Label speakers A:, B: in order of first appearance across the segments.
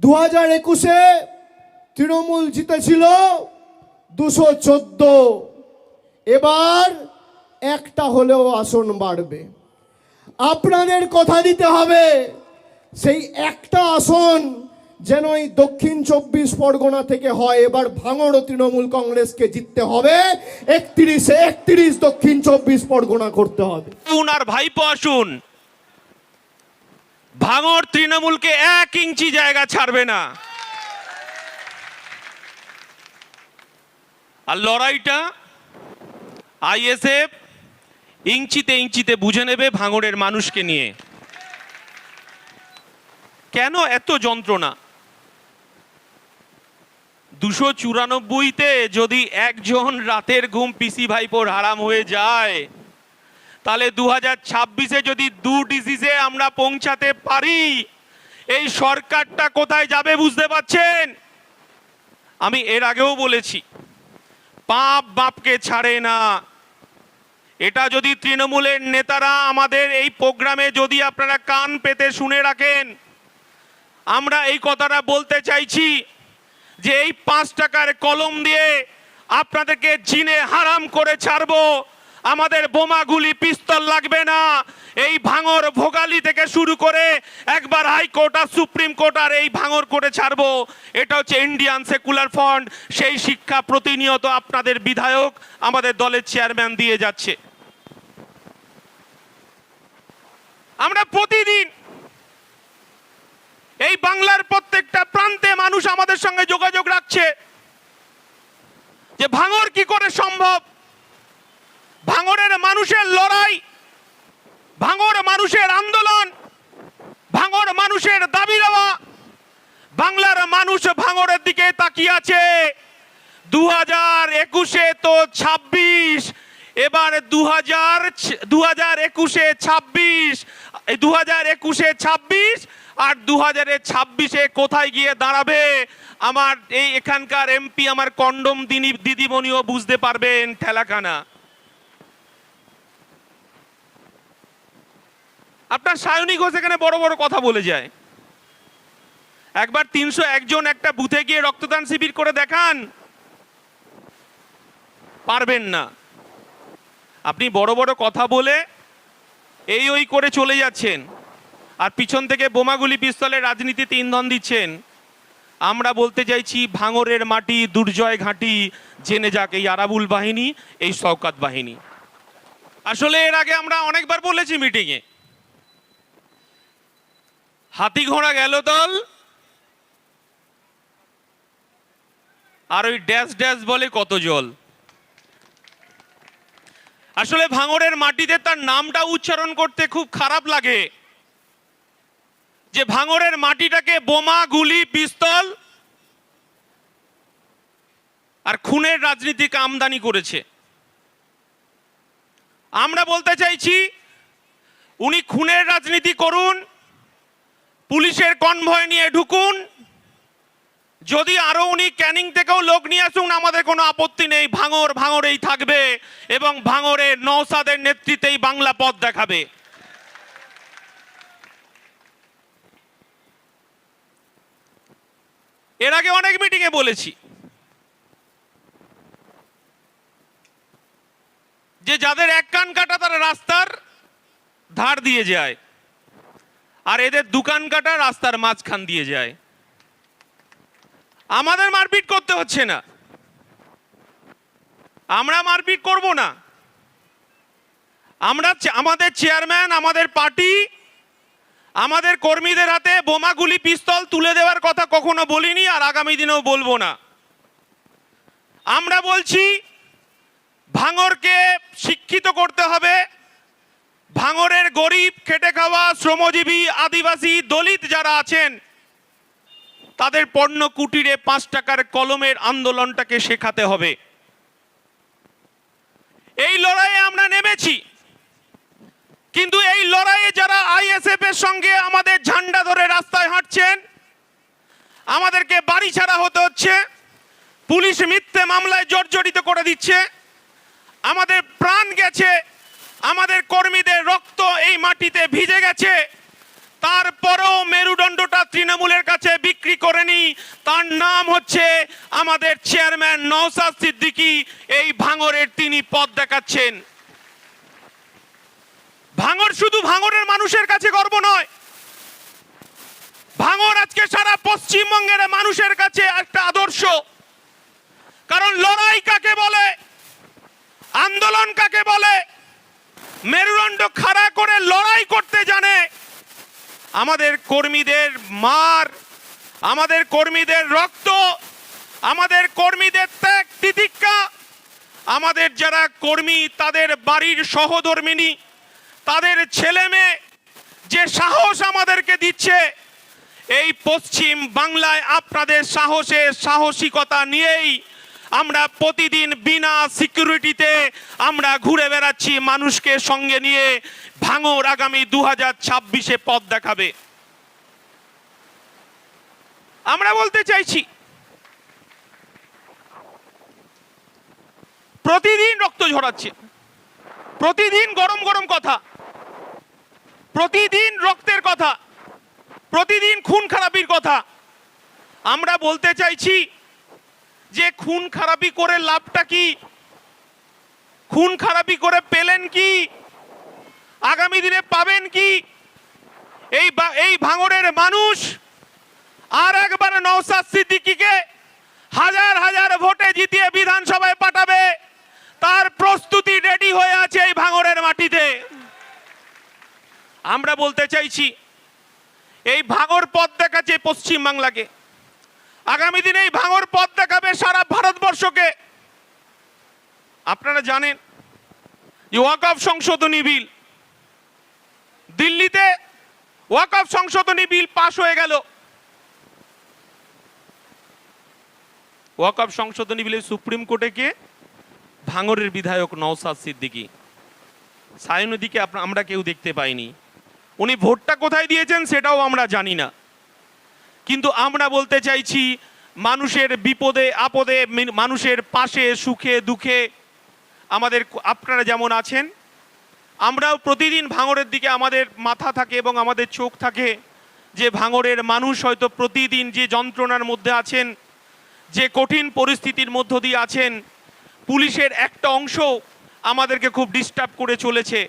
A: দু হাজার একুশে তৃণমূল জিতেছিল দুশো চোদ্দ। এবার একটা হলেও আসন বাড়বে। আপনাদের কথা দিতে হবে, সেই একটা আসন যেন এই দক্ষিণ চব্বিশ পরগনা থেকে হয়। এবার ভাঙড় তৃণমূল কংগ্রেসকে জিততে হবে, একত্রিশে একত্রিশ দক্ষিণ চব্বিশ পরগনা করতে হবে।
B: ভাইপো আসুন। ভাঙর তৃণমূলকে এক ইঞ্চি জায়গা ছাড়বে না। আর লড়াইটা আইএসএফ ইঞ্চিতে ইঞ্চিতে বুঝে নেবে ভাঙড়ের মানুষকে নিয়ে। কেন এত যন্ত্রণা? দুশো চুরানব্বইতে যদি একজন রাতের ঘুম পিসি ভাইপোর হারাম হয়ে যায় তাহলে দু হাজার ছাব্বিশে যদি দু ডিজিজে আমরা পৌঁছাতে পারি, এই সরকারটা কোথায় যাবে বুঝতে পারছেন? আমি এর আগেও বলেছি, পাপ বাপকে ছাড়ে না। এটা যদি তৃণমূলের নেতারা আমাদের এই প্রোগ্রামে যদি আপনারা কান পেতে শুনে রাখেন, আমরা এই কথাটা বলতে চাইছি যে এই পাঁচ টাকার কলম দিয়ে আপনাদেরকে জিনে হারাম করে ছাড়বো। আমাদের বোমাগুলি পিস্তল লাগবে না। এই ভাঙর ভোগালি থেকে শুরু করে একবার হাইকোর্ট আর সুপ্রিম কোর্ট আর এই ভাঙর করে ছাড়বো। এটা হচ্ছে ইন্ডিয়ান সেকুলার ফ্রন্ট। সেই শিক্ষা প্রতিনিয়ত আপনাদের বিধায়ক আমাদের দলের চেয়ারম্যান দিয়ে যাচ্ছে। আমরা প্রতিদিন এই বাংলার প্রত্যেকটা প্রান্তে মানুষ আমাদের সঙ্গে যোগাযোগ রাখছে যে ভাঙর কি করে সম্ভব? ভাঙরের মানুষের লড়াই, ভাঙর মানুষের আন্দোলন, ভাঙর মানুষের দাবি দেওয়া, বাংলার মানুষ ভাঙরের দিকে তাকিয়ে আছে। দু হাজার একুশে তো ছাব্বিশ, এবার দু হাজার দু হাজার একুশে ছাব্বিশ দু হাজার একুশে ছাব্বিশ আর দু হাজারে ছাব্বিশে কোথায় গিয়ে দাঁড়াবে? আমার এই এখানকার এমপি, আমার কন্ডম দিনী, দিদিমণিও বুঝতে পারবেন, ঠেলাখানা। আপনার সায়নী ঘোষ এখানে বড় বড় কথা বলে যায়। একবার তিনশো একজন একটা বুথে গিয়ে রক্তদান শিবির করে দেখান। পারবেন না। আপনি বড় বড় কথা বলে এই ওই করে চলে যাচ্ছেন। আর পিছন থেকে বোমাগুলি পিস্তলের রাজনীতিতে ইন্ধন দিচ্ছেন। আমরা বলতে চাইছি, ভাঙরের মাটি, দুর্জয় ঘাঁটি, জেনে যাক এই আরাবুল বাহিনী, এই শওকাত বাহিনী। আসলে এর আগে আমরা অনেকবার বলেছি মিটিংয়ে। হাতি ঘোড়া গেল দল। আর ওই ড্যাশ ড্যাশ বলে কত জল। আসলে ভাঙরের মাটিতে তার নামটা উচ্চারণ করতে খুব খারাপ লাগে। যে ভাঙরের মাটিটাকে বোমা, গুলি, পিস্তল আর খুনের রাজনীতিকে আমদানি করেছে। আমরা বলতে চাইছি, উনি খুনের রাজনীতি করুন পুলিশের কনভয় নিয়ে ঢুকুন। যদি আরও উনি ক্যানিং থেকেও লোক নিয়ে আসুন, আমাদের কোনো আপত্তি নেই। ভাঙর, ভাঙরেই থাকবে এবং ভাঙরে নৌসাদের নেতৃত্বেই বাংলা পথ দেখাবে। এর আগে অনেক মিটিংয়ে বলেছি যে যাদের এক কান কাটা তারা রাস্তার ধার দিয়ে যায়। আর এদের দোকান কাটা রাস্তার মাঝখান দিয়ে যায়। আমাদের মারপিট করতে হচ্ছে না। আমরা মারপিট করব না। আমরা আমাদের চেয়ারম্যান, আমাদের পার্টি, আমাদের কর্মীদের হাতে বোমাগুলি পিস্তল তুলে দেওয়ার কথা কখনো বলিনি আর আগামী দিনেও বলব না। আমরা বলছি, ভাঙরকে শিক্ষিত করতে হবে ভাঙরের গরিব, খেটে খাওয়া শ্রমজীবী, আদিবাসী, দলিত যারা আছেন, তাদের পণ্য কুটিরে পাঁচ টাকার কলমের আন্দোলনটাকে শেখাতে হবে। এই লড়াইয়ে আমরা নেমেছি। কিন্তু এই লড়াইয়ে যারা আইএসএফ এর সঙ্গে আমাদের ঝান্ডা ধরে রাস্তায় হাঁটছেন, আমাদেরকে বাড়ি ছাড়া হতে হচ্ছে, পুলিশ মিথ্যে মামলায় জর্জরিত করে দিচ্ছে, আমাদের প্রাণ গেছে আমাদের কর্মীদের রক্ত এই মাটিতে ভিজে গেছে। তারপরেও মেরুদণ্ডটা তৃণমূলের কাছে বিক্রি করেনি। তার নাম হচ্ছে আমাদের চেয়ারম্যান নওসাদ সিদ্দিকী। এই ভাঙরের তিনি পথ দেখাচ্ছেন। ভাঙর শুধু ভাঙরের মানুষের কাছে গর্ব নয়। ভাঙর আজকে সারা পশ্চিমবঙ্গের মানুষের কাছে একটা আদর্শ। কারণ লড়াই কাকে বলে? আন্দোলন কাকে বলে? মেরুদণ্ড খাড়া করে লড়াই করতে জানে। আমাদের কর্মীদের মার, আমাদের কর্মীদের রক্ত, আমাদের কর্মীদের ত্যাগ তিতিক্ষা, আমাদের যারা কর্মী, তাদের বাড়ির সহধর্মিনী, তাদের ছেলে মেয়ে যে সাহস আমাদেরকে দিচ্ছে, এই পশ্চিম বাংলায় আপনাদের সাহসের সাহসিকতা নিয়েই আমরা প্রতিদিন বিনা সিকিউরিটিতে আমরা ঘুরে বেড়াচ্ছি মানুষকে সঙ্গে নিয়ে। ভাঙর আগামী দু হাজার ছাব্বিশে পথ দেখাবে। আমরা বলতে চাইছি, প্রতিদিন রক্ত ঝরাচ্ছে, প্রতিদিন গরম গরম কথা, প্রতিদিন রক্তের কথা, প্রতিদিন খুন খারাপির কথা। আমরা বলতে চাইছি যে খুন খারাপি করে লাভটা কি? খুন খারাপি করে পেলেন কি? আগামী দিনে পাবেন কি? এই এই ভাঙড়ের মানুষ আর একবার নওসাদ সিদ্দিকীকে হাজার হাজার ভোটে জিতিয়ে বিধানসভায় পাঠাবে। তার প্রস্তুতি রেডি হয়ে আছে এই ভাঙড়ের মাটিতে। আমরা বলতে চাইছি, এই ভাঙর পথ দেখাচ্ছে পশ্চিম বাংলাকে আগামী দিনে এই ভাঙর পথ দেখাবে সারা ভারতবর্ষকে। আপনারা জানেন ওয়াকফ সংশোধনী বিল। দিল্লিতে ওয়াকফ সংশোধনী বিল পাশ হয়ে গেল। ওয়াকফ সংশোধনী বিলে সুপ্রিম কোর্টে কে ভাঙরের বিধায়ক নওসাদ সিদ্দিকী। সায়নদীকে আমরা কেউ দেখতে পাইনি। উনি ভোটটা কোথায় দিয়েছেন সেটাও আমরা জানি না। কিন্তু আমরা বলতে চাইছি, মানুষের বিপদে, আপদে মানুষের পাশে, সুখে, দুঃখে, আমাদের আপনারা যেমন আছেন, আমরাও প্রতিদিন ভাঙরের দিকে আমাদের মাথা থাকে এবং আমাদের চোখ থাকে যে ভাঙরের মানুষ হয়তো প্রতিদিন যে যন্ত্রণার মধ্যে আছেন, যে কঠিন পরিস্থিতির মধ্য দিয়ে আছেন, পুলিশের একটা অংশ আমাদেরকে খুব ডিস্টার্ব করে চলেছে।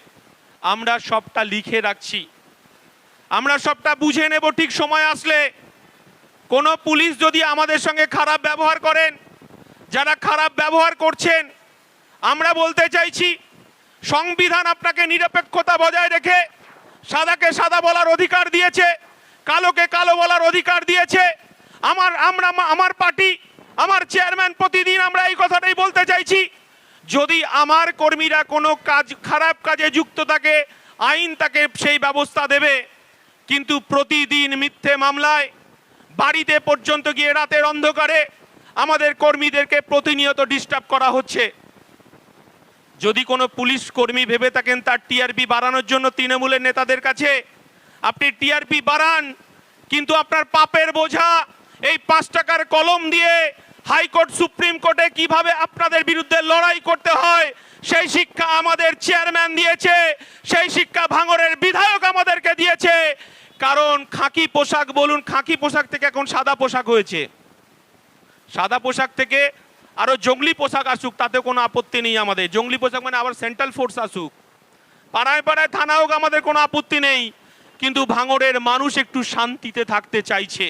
B: আমরা সবটা লিখে রাখছি। আমরা সবটা বুঝে নেব ঠিক সময় আসলে। কোনো পুলিশ যদি আমাদের সঙ্গে খারাপ ব্যবহার করেন, যারা খারাপ ব্যবহার করছেন, আমরা বলতে চাইছি, সংবিধান আপনাকে নিরপেক্ষতা বজায় রেখে সাদাকে সাদা বলার অধিকার দিয়েছে, কালোকে কালো বলার অধিকার দিয়েছে। আমার, আমরা, আমার পার্টি, আমার চেয়ারম্যান প্রতিদিন আমরা এই কথাটাই বলতে চাইছি, যদি আমার কর্মীরা কোনো কাজ, খারাপ কাজে যুক্ত থাকে, আইন তাকে সেই ব্যবস্থা দেবে। কিন্তু প্রতিদিন মিথ্যে মামলায় বাড়িতে পর্যন্ত গিয়ে রাতের অন্ধকারে আমাদের কর্মীদেরকে প্রতিনিয়ত ডিস্টার্ব করা হচ্ছে। যদি কোনো পুলিশ কর্মী ভেবে থাকেন তার টিআরপি বাড়ানোর জন্য তৃণমূলের নেতাদের কাছে, আপনি টিআরপি বাড়ান, কিন্তু আপনার পাপের বোঝা এই পাঁচ টাকার কলম দিয়ে হাইকোর্ট, সুপ্রিম কোর্টে কীভাবে আপনাদের বিরুদ্ধে লড়াই করতে হয়, সেই শিক্ষা আমাদের চেয়ারম্যান দিয়েছে, সেই শিক্ষা ভাঙরের বিধায়ক কারণ খাকি পোশাক বলুন, খাকি পোশাক থেকে এখন সাদা পোশাক হয়েছে। সাদা পোশাক থেকে আরও জঙ্গলি পোশাক আসুক তাতে কোনো আপত্তি নেই আমাদের। জঙ্গলি পোশাক মানে আবার সেন্ট্রাল ফোর্স আসুক। পাড়ায় পাড়ায়, থানা হোক, আমাদের কোনো আপত্তি নেই। কিন্তু ভাঙড়ের মানুষ একটু শান্তিতে থাকতে চাইছে।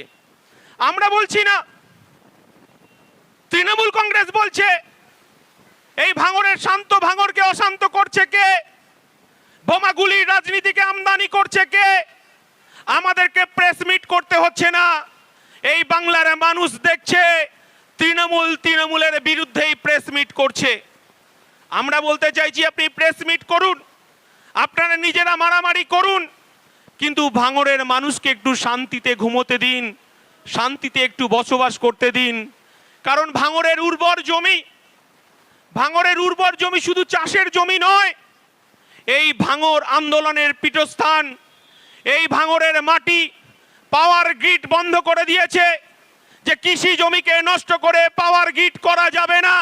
B: আমরা বলছি না, তৃণমূল কংগ্রেস বলছে, এই ভাঙড়ের শান্ত ভাঙড়কে অশান্ত করছে কে? বোমাগুলির রাজনীতিকে আমদানি করছে কে? আমাদেরকে প্রেস মিট করতে হচ্ছে না। এই বাংলার মানুষ দেখছে, তৃণমূল তৃণমূলের বিরুদ্ধেই প্রেস মিট করছে। আমরা বলতে চাইছি, আপনি প্রেস মিট করুন, আপনারা নিজেরা মারামারি করুন, কিন্তু ভাঙরের মানুষকে একটু শান্তিতে ঘুমোতে দিন, শান্তিতে একটু বসবাস করতে দিন। কারণ ভাঙরের উর্বর জমি ভাঙরের উর্বর জমি শুধু চাষের জমি নয়, এই ভাঙর আন্দোলনের পীঠস্থান এই ভাঙরের মাটি পাওয়ার গ্রিড বন্ধ করে দিয়েছে যে কৃষি জমিকে নষ্ট করে পাওয়ার গ্রিড করা যাবে না।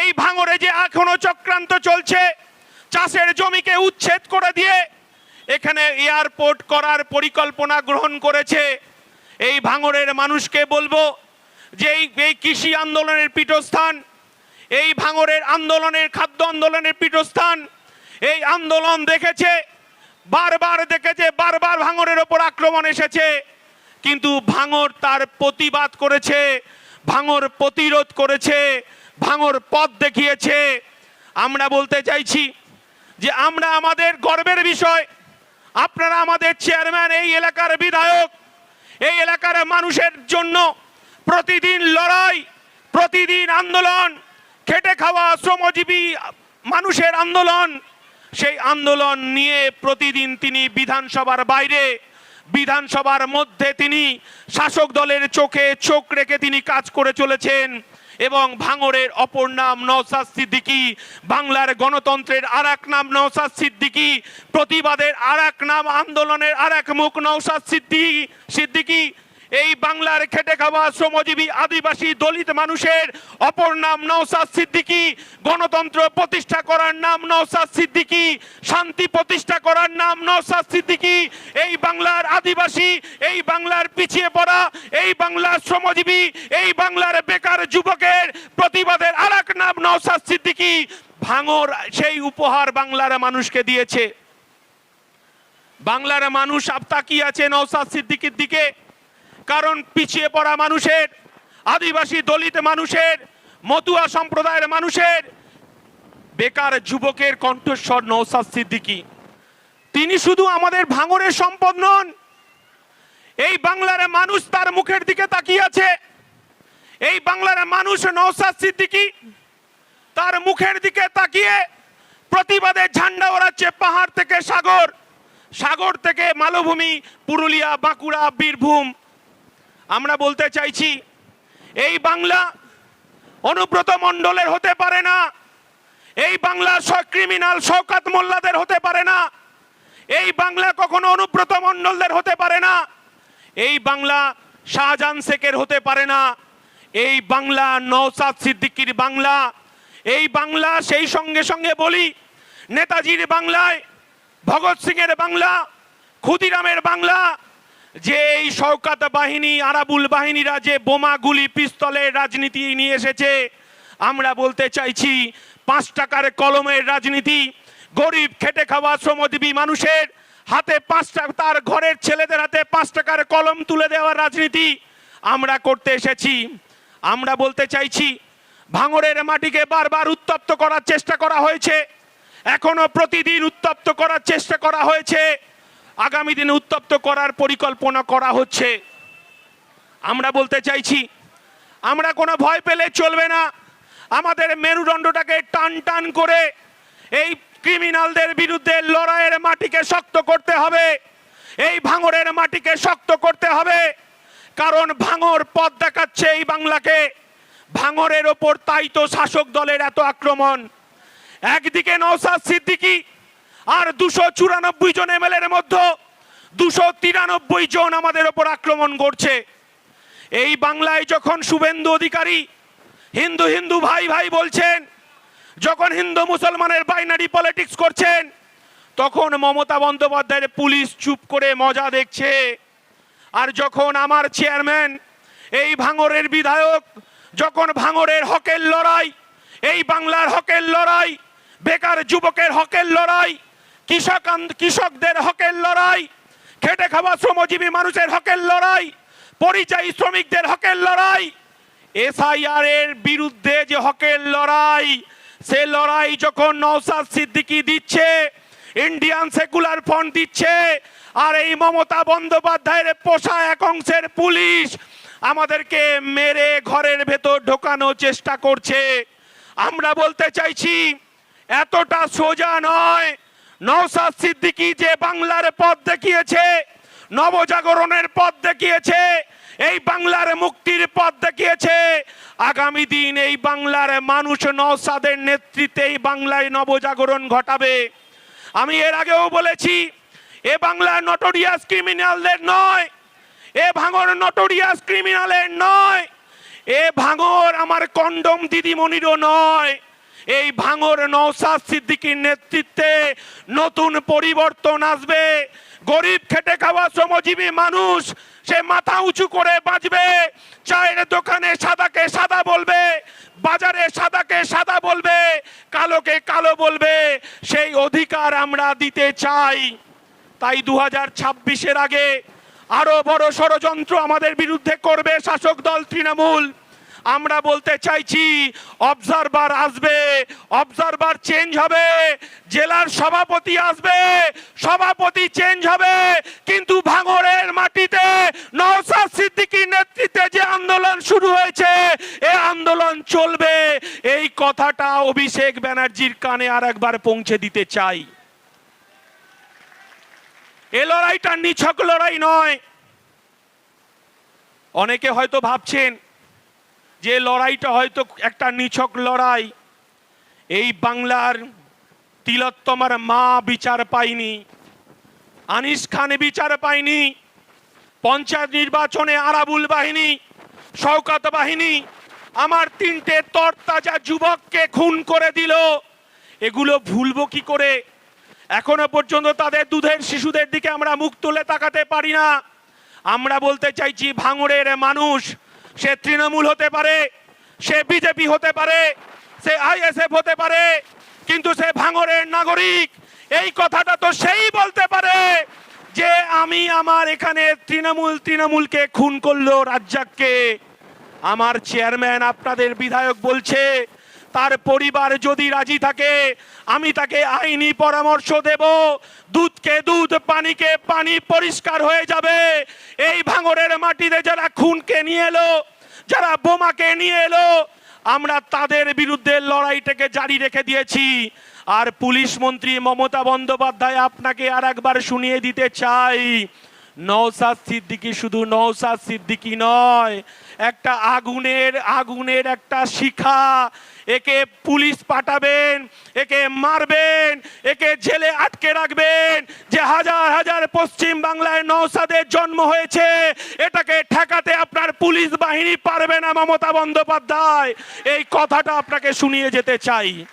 B: এই ভাঙরে যে এখনও চক্রান্ত চলছে, চাষের জমিকে উচ্ছেদ করে দিয়ে এখানে এয়ারপোর্ট করার পরিকল্পনা গ্রহণ করেছে। এই ভাঙরের মানুষকে বলব যে এই কৃষি আন্দোলনের পীঠস্থান, এই ভাঙরের আন্দোলনের, খাদ্য আন্দোলনের পীঠস্থান, এই আন্দোলন দেখেছে বারবার দেখেছে, বারবার ভাঙরের ওপর আক্রমণ এসেছে। কিন্তু ভাঙর তার প্রতিবাদ করেছে, ভাঙর প্রতিরোধ করেছে, ভাঙর পথ দেখিয়েছে। আমরা বলতে চাইছি যে আমরা আমাদের গর্বের বিষয়, আপনারা আমাদের চেয়ারম্যান, এই এলাকার বিধায়ক, এই এলাকার মানুষের জন্য প্রতিদিন লড়াই, প্রতিদিন আন্দোলন, খেটে খাওয়া শ্রমজীবী মানুষের আন্দোলন সেই আন্দোলন নিয়ে প্রতিদিন তিনি বিধানসভার বাইরে, বিধানসভার মধ্যে তিনি শাসক দলের চোখে চোখ রেখে তিনি কাজ করে চলেছেন এবং ভাঙরের অপর নাম নওসাদ সিদ্দিকী, বাংলার গণতন্ত্রের আর এক নাম নওসাদ সিদ্দিকী, প্রতিবাদের আর এক নাম আন্দোলনের আর এক মুখ নওসাদ সিদ্দিকী সিদ্দিকী। এই বাংলার খেটে খাওয়া শ্রমজীবী আদিবাসী দলিত মানুষের অপর নাম নওসাদ সিদ্দিকী। গণতন্ত্র প্রতিষ্ঠা করার নাম নওসাদ সিদ্দিকী। শান্তি প্রতিষ্ঠা করার নাম নওসাদ সিদ্দিকী। এই বাংলার আদিবাসী, এই বাংলার পিছিয়ে পড়া, এই বাংলার শ্রমজীবী, এই বাংলার বেকার যুবকের প্রতিবাদের আর এক নাম নওসাদ সিদ্দিকী। ভাঙর সেই উপহার বাংলার মানুষকে দিয়েছে। বাংলার মানুষ আপ তাকিয়ে আছে নওসাদ সিদ্দিকীর দিকে। কারণ পিছিয়ে পড়া মানুষের, আদিবাসী দলিত মানুষের, মতুয়া সম্প্রদায়ের মানুষের, বেকার যুবকের কণ্ঠস্বর নৌসাদ সিদ্দিকী। তিনি শুধু আমাদের ভাঙরের সম্পদ নন, এই বাংলার মানুষ তার মুখের দিকে তাকিয়ে আছে। এই বাংলার মানুষ নৌসাদ সিদ্দিকী তার মুখের দিকে তাকিয়ে প্রতিবাদের ঝান্ডা ওড়াচ্ছে পাহাড় থেকে সাগর সাগর থেকে মালভূমি, পুরুলিয়া, বাঁকুড়া, বীরভূম। আমরা বলতে চাইছি, এই বাংলা অনুব্রত মণ্ডলের হতে পারে না, এই বাংলা ক্রিমিনাল শওকাত মোল্লাদের হতে পারে না, এই বাংলা কখনো অনুব্রত মণ্ডলদের হতে পারে না, এই বাংলা শাহজাহান শেখের হতে পারে না, এই বাংলা নওসাদ সিদ্দিকির বাংলা, এই বাংলা সেই সঙ্গে সঙ্গে বলি, নেতাজির বাংলায়, ভগৎ সিংয়ের বাংলা, ক্ষুদিরামের বাংলা যে এই শওকাত বাহিনী, আরাবুল বাহিনীরা যে বোমা গুলি, পিস্তলের রাজনীতি নিয়ে এসেছে, আমরা বলতে চাইছি পাঁচ টাকার কলমের রাজনীতি। গরিব খেটে খাওয়া শ্রমজীবী মানুষের হাতে পাঁচ টাকা তার ঘরের ছেলেদের হাতে পাঁচ টাকার কলম তুলে দেওয়ার রাজনীতি আমরা করতে এসেছি। আমরা বলতে চাইছি ভাঙরের মাটিকে বারবার উত্তপ্ত করার চেষ্টা করা হয়েছে। এখনও প্রতিদিন উত্তপ্ত করার চেষ্টা করা হয়েছে। আগামী দিনে উত্তপ্ত করার পরিকল্পনা করা হচ্ছে। আমরা বলতে চাইছি, আমরা কোনো ভয় পেলে চলবে না। আমাদের মেরুদণ্ডটাকে টান টান করে এই ক্রিমিনালদের বিরুদ্ধে লড়াইয়ের মাটিকে শক্ত করতে হবে। এই ভাঙরের মাটিকে শক্ত করতে হবে। কারণ ভাঙর পথ দেখাচ্ছে এই বাংলাকে। ভাঙরের ওপর তাই তো শাসক দলের এত আক্রমণ। একদিকে নওসাদ সিদ্দিকী আর দুশো চুরানব্বই জন এমএল এর মধ্যে দুশো তিরানব্বই জন আমাদের ওপর আক্রমণ করছে। এই বাংলায় যখন শুভেন্দু অধিকারী হিন্দু হিন্দু ভাই ভাই বলছেন, যখন হিন্দু মুসলমানের বাইনারি পলিটিক্স করছেন, তখন মমতা বন্দ্যোপাধ্যায়ের পুলিশ চুপ করে মজা দেখছে। আর যখন আমার চেয়ারম্যান, এই ভাঙরের বিধায়ক, যখন ভাঙরের হকের লড়াই, এই বাংলার হকের লড়াই, বেকার যুবকের হকের লড়াই কৃষক কৃষকদের হকের লড়াই, খেটে খাওয়া শ্রমজীবী মানুষের হকের লড়াই, পরিযায়ী শ্রমিকদের হকের লড়াই। এসআইআর এর বিরুদ্ধে যে হকের লড়াই, সে লড়াই যখন নওসাদ সিদ্দিকি দিচ্ছে, ইন্ডিয়ান সেকুলার ফ্রন্ট দিচ্ছে, আর এই মমতা বন্দ্যোপাধ্যায়ের পোষা এক অংশের পুলিশ আমাদেরকে মেরে ঘরের ভেতর ঢোকানোর চেষ্টা করছে। আমরা বলতে চাইছি, এতটা সোজা নয় নওসাদ সিদ্দিকি যে বাংলার পথ দেখিয়েছে, নবজাগরণের পথ দেখিয়েছে, এই বাংলার মুক্তির পথ দেখিয়েছে। আগামী দিন এই বাংলার মানুষ নওসাদের নেতৃত্বে এই বাংলায় নবজাগরণ ঘটাবে। আমি এর আগেও বলেছি, এ বাংলা নটোরিয়াস ক্রিমিনালদের নয়, এ ভাঙর নটোরিয়াস ক্রিমিনালের নয়, এ ভাঙর আমার কন্ডম দিদিমণিরও নয়। এই ভাঙর নৌসাদ সিদ্দিকীর নেতৃত্বে নতুন পরিবর্তন আসবে। গরিব খেটে খাওয়া শ্রমজীবী মানুষ, সে মাথা উঁচু করে বাঁচবে। চায়ের দোকানে সাদাকে সাদা বলবে, বাজারে সাদাকে সাদা বলবে, কালোকে কালো বলবে। সেই অধিকার আমরা দিতে চাই। তাই দু হাজার আগে আরও বড় ষড়যন্ত্র আমাদের বিরুদ্ধে করবে শাসক দল তৃণমূল। আমরা বলতে চাইছি অবজারভার আসবে অবজারভার চেঞ্জ হবে, জেলার সভাপতি আসবে, সভাপতি চেঞ্জ হবে, কিন্তু ভাঙরের মাটিতে নওসাদ সিদ্দিকীর নেতৃত্বে যে আন্দোলন শুরু হয়েছে এই আন্দোলন চলবে। এই কথাটা অভিষেক ব্যানার্জির কানে আর একবার পৌঁছে দিতে চাই। এ লড়াইটা নিছক লড়াই নয়। অনেকে হয়তো ভাবছেন যে লড়াইটা হয়তো একটা নিছক লড়াই, এই বাংলার তিলোত্তমার মা বিচার পায়নি, আনিস খান বিচার পায়নি, পঞ্চায়েত নির্বাচনে আরাবুল বাহিনী, শওকাত বাহিনী, আমার তিনটে তরতাজা যুবককে খুন করে দিল। এগুলো ভুলবো কি করে? এখনও পর্যন্ত তাদের দুধের শিশুদের দিকে আমরা মুখ তুলে তাকাতে পারি না। আমরা বলতে চাইছি ভাঙড়ের মানুষ সে তৃণমূল হতে পারে, সে বিজেপি হতে পারে, সে আইএসএফ হতে পারে, কিন্তু সে ভাঙরের নাগরিক। এই কথাটা তো সেই বলতে পারে যে আমি আমার এখানে তৃণমূল তৃণমূলকে খুন করল রাজ্জাককে। আমার চেয়ারম্যান আপনাদের বিধায়ক বলছে তার পরিবার যদি রাজি থাকে, আমি তাকে আইনি পরামর্শ দেব। দুধকে দুধ, পানিকে পানি পরিষ্কার হয়ে যাবে। এই ভাঙরের মাটিতে যারা খুনকে নিয়ে এলো, যারা বোমাকে নিয়ে এলো, আমরা তাদের বিরুদ্ধে লড়াইটাকে জারি রেখে দিয়েছি। আর পুলিশ মন্ত্রী মমতা বন্দ্যোপাধ্যায় আপনাকে আর একবার শুনিয়ে দিতে চাই। নওসাদ সিদ্দিকি শুধু নওসাদ সিদ্দিকি নয়, একটা আগুনের আগুনের একটা শিখা একে পুলিশ পাঠাবেন, একে মারবেন, একে জেলে আটকে রাখবেন। যে হাজার হাজার পশ্চিম বাংলায় নওসাদের জন্ম হয়েছে, এটাকে ঠেকাতে আপনার পুলিশ বাহিনী পারবে না মমতা বন্দ্যোপাধ্যায়। এই কথাটা আপনাকে শুনিয়ে যেতে চাই।